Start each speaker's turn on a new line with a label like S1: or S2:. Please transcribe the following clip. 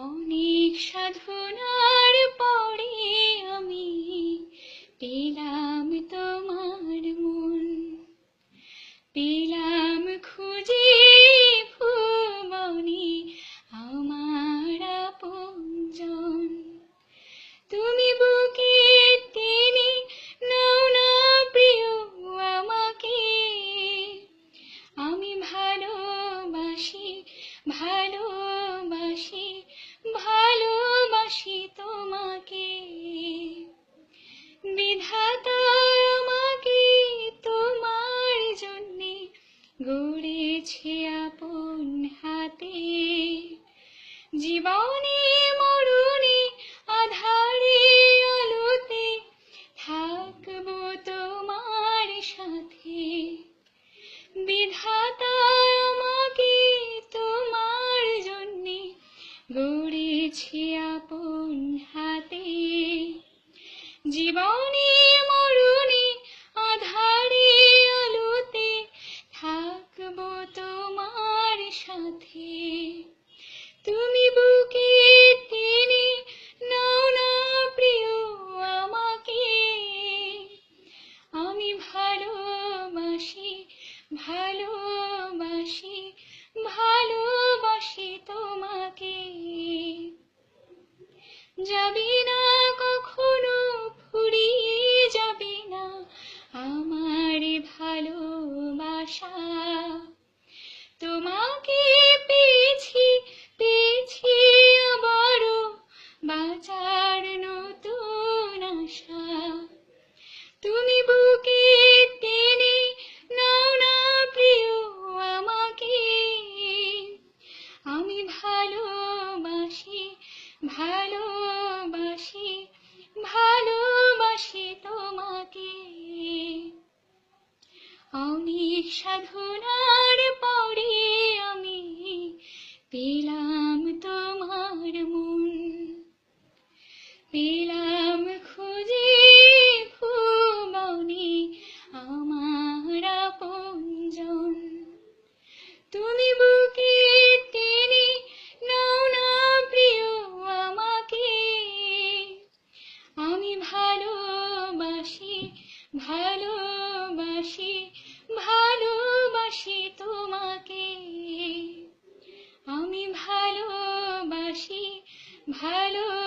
S1: অনেক সাধনার পরে আমি পেলাম তোমার মন। পেলাম গড়েছে আপন হাতে। জীবনে, মরণে, আধারে, আলোতে থাকব তোমার সাথে। বিধাতা আমাকে তোমার জন্যে গড়েছে আপন হাতে। জীবনে যাবি না, কখনো ফুরিয়ে যাবে না। আমার ভালোবাসা, তোমাকে পেয়েছি পেয়েছি আবারও বাঁচার নতুন আশা। তুমি বুকে টেনে নাও না প্রিয় আমাকে। আমি ভালোবাসি ভালোবাসি ভালোবাসি তোমাকে। অনেক সাধনার পরে আমি পেলাম ভালোবাসি ভালোবাসি তোমাকে। আমি ভালোবাসি ভালোবাসি